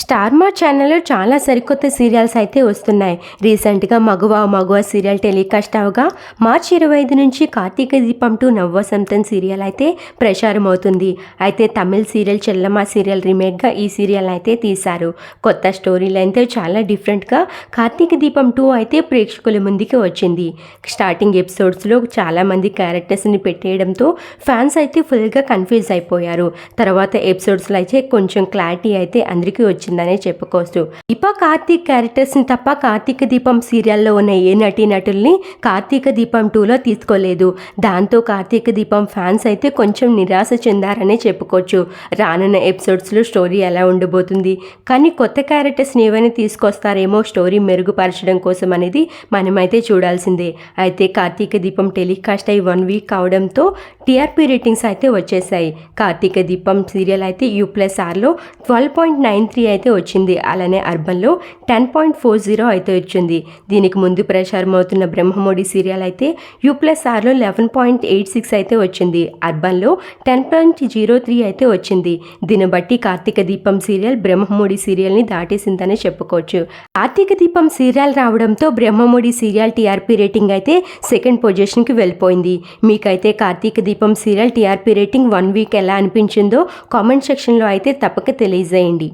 Star మా ఛానల్లో చాలా సరికొత్త సీరియల్స్ అయితే వస్తున్నాయి. రీసెంట్గా మగువ మగువ సీరియల్ టెలికాస్ట్ అవగా మార్చి ఇరవై ఐదు నుంచి కార్తీక దీపం టు సంతన్ సీరియల్ అయితే ప్రసారం అవుతుంది అయితే తమిళ్ సీరియల్ చెల్లమ్మ సీరియల్ రీమేక్గా ఈ సీరియల్ అయితే తీశారు. కొత్త స్టోరీలు అయితే చాలా డిఫరెంట్గా కార్తీక దీపం టూ అయితే ప్రేక్షకుల ముందుకి వచ్చింది. స్టార్టింగ్ ఎపిసోడ్స్లో చాలామంది క్యారెక్టర్స్ని పెట్టేయడంతో ఫ్యాన్స్ అయితే ఫుల్గా కన్ఫ్యూజ్ అయిపోయారు. తర్వాత ఎపిసోడ్స్లో అయితే కొంచెం క్లారిటీ అయితే అందరికీ వచ్చిందనే చెప్పుకోవచ్చు. ఇప్ప కార్తీక్ క్యారెక్టర్స్ని తప్ప కార్తీక దీపం సీరియల్లో ఉన్న ఏ నటీ నటుల్ని కార్తీక దీపం టూలో తీసుకోలేదు. దాంతో కార్తీక దీపం ఫ్యాన్స్ అయితే కొంచెం నిరాశ చెందారనే చెప్పుకోవచ్చు. రానున్న ఎపిసోడ్స్లో స్టోరీ ఎలా ఉండబోతుంది? కానీ కొత్త క్యారెక్టర్స్ని ఏవైనా తీసుకొస్తారేమో స్టోరీ మెరుగుపరచడం కోసం అనేది మనమైతే చూడాల్సిందే. అయితే కార్తీక దీపం టెలికాస్ట్ అయి వన్ వీక్ కావడంతో టీఆర్పీ రేటింగ్స్ అయితే వచ్చేసాయి. కార్తీక దీపం సీరియల్ అయితే యూ ప్లస్ ఆర్లో ట్వెల్వ్ పాయింట్ నైన్ త్రీ అయితే వచ్చింది. అలానే అర్బన్లో టెన్ పాయింట్ ఫోర్ జీరో అయితే వచ్చింది. దీనికి ముందు ప్రచారం అవుతున్న బ్రహ్మమోడి సీరియల్ అయితే యూ ప్లస్ ఆర్లో లెవెన్ పాయింట్ ఎయిట్ సిక్స్ అయితే వచ్చింది. అర్బన్లో టెన్ పాయింట్ జీరో త్రీ అయితే వచ్చింది. దీన్ని బట్టి కార్తీక దీపం సీరియల్ బ్రహ్మమూడి సీరియల్ని దాటేసిందనే చెప్పుకోవచ్చు. కార్తీక దీపం సీరియల్ రావడంతో బ్రహ్మమూడి సీరియల్ టీఆర్పీ రేటింగ్ అయితే సెకండ్ పొజిషన్కి వెళ్ళిపోయింది. మీకైతే Karthika Deepam serial TRP rating one week ఎలా అనిపించిందో కామెంట్ సెక్షన్లో అయితే తప్పక తెలియజేయండి.